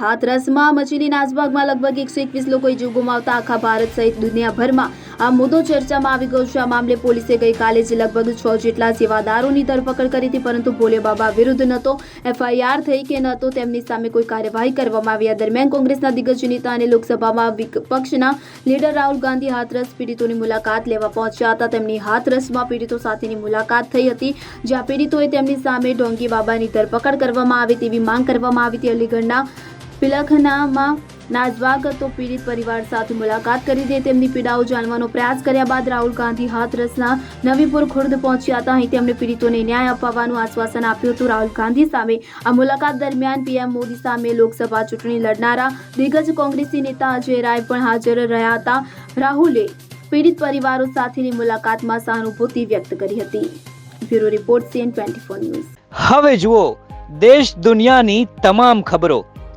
હાથરસમાં મચીની નાસભાગમાં લગભગ એકસો એકવીસ લોકોએ જીવ ગુમાવતા આખા ભારત સહિત દુનિયાભરમાં. આ મુદ્દો ચર્ચામાં આવી ગયો છે. આ મામલે પોલીસે ગઈકાલે જ લગભગ છ જેટલા સેવાદારોની ધરપકડ કરી હતી, પરંતુ ભોલે બાબા વિરુદ્ધ ન તો એફઆઈઆર થઈ કે ન તો તેમની સામે કોઈ કાર્યવાહી કરવામાં આવી. દરમિયાન કોંગ્રેસના દિગ્ગજ નેતા અને લોકસભામાં વિપક્ષના લીડર રાહુલ ગાંધી હાથરસ પીડિતોની મુલાકાત લેવા પહોંચ્યા હતા. તેમની હાથરસમાં પીડિતો સાથેની મુલાકાત થઈ હતી, જ્યાં પીડિતોએ તેમની સામે ડોંગી બાબાની ધરપકડ કરવામાં આવે તેવી માંગ કરવામાં આવી હતી. અલીગઢના પિલખનામાં નાઝવાગ તો પીડિત પરિવાર સાથે મુલાકાત કરી દે તેમની પીડાઓ જાણવાનો પ્રયાસ કર્યા બાદ રાહુલ ગાંધી હાથરસના નવીપુર ખુર્દ પહોંચ્યા હતા. અહીં તેમણે પીડિતોને ન્યાય અપાવવાનું આશ્વાસન આપ્યું હતું. રાહુલ ગાંધી સામે આ મુલાકાત દરમિયાન પીએમ મોદી સામે લોકસભા ચૂંટણી લડનારા દિગ્ગજ કોંગ્રેસી નેતા અજય રાય પણ હાજર રહ્યા હતા. રાહુલે પીડિત પરિવારો સાથેની મુલાકાતમાં સહાનુભૂતિ વ્યક્ત કરી હતી. Bureau report CN twenty news. હવે જુઓ, દેશ દુનિયાની તમામ ખબરો.